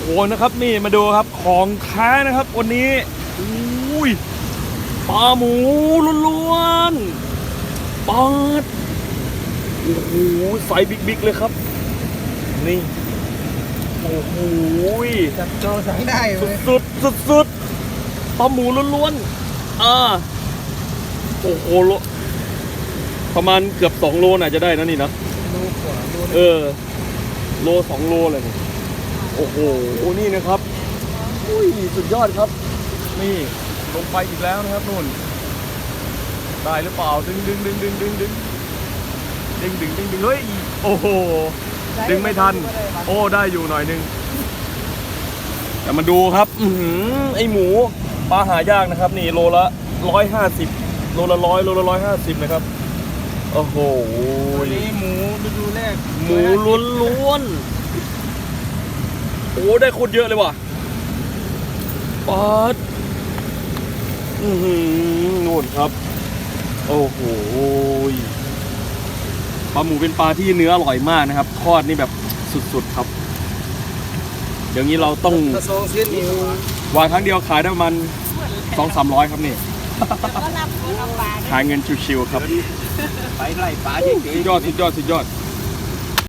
โหนะครับนี่มาดูครับของแท้นะครับ วันนี้อุ้ยปลาหมูล้วนๆปาดโอ้โหไซส์บิ๊กๆเลยครับ นี่โอ้โหจับโจสั่งได้เลสุดยสุดสุดสุดๆปลาหมูล้วนๆอ่าโอ้โหโลประมาณเกือบสองโลน่าจะได้นะนี่นะดูขวาดูเออ โลสองโลเลยเนี่ย โอ้โหนี่นะครับอุ้ยสุดยอดครับ นี่ลงไปอีกแล้วนะครับนุ่นได้หรือเปล่าดึงดึงดึงดึงดึงดึงดึงดึงดึงดึงเฮ้ยโอ้โหดึงไม่ทัน โอ้ได้อยู่หน่อยนึงแต่มาดูครับอือหือไอหมูปลาหายากนะครับ นี่โลละร้อยห้าสิบโลละร้อยโลละร้อยห้าสิบนะครับโอ้โหวันนี้หมูฤดูแรกหมูล้วนๆ โอ้ได้โคตรเยอะเลยว่ะปาดอือหือนู่นครับ โอ้โหปลาหมูเป็นปลาที่เนื้ออร่อยมากนะครับทอดนี่แบบสุดๆครับ เดี๋ยวนี้เราต้องกระทรวงเส้นนิววางครั้งเดียวขายได้ประมาณสองสามร้อยครับนี่ก็รับเอาปลาขายเงินชิวๆครับ ไปไล่ปลาเฉยสุดยอดสุดยอดสุดยอดๆ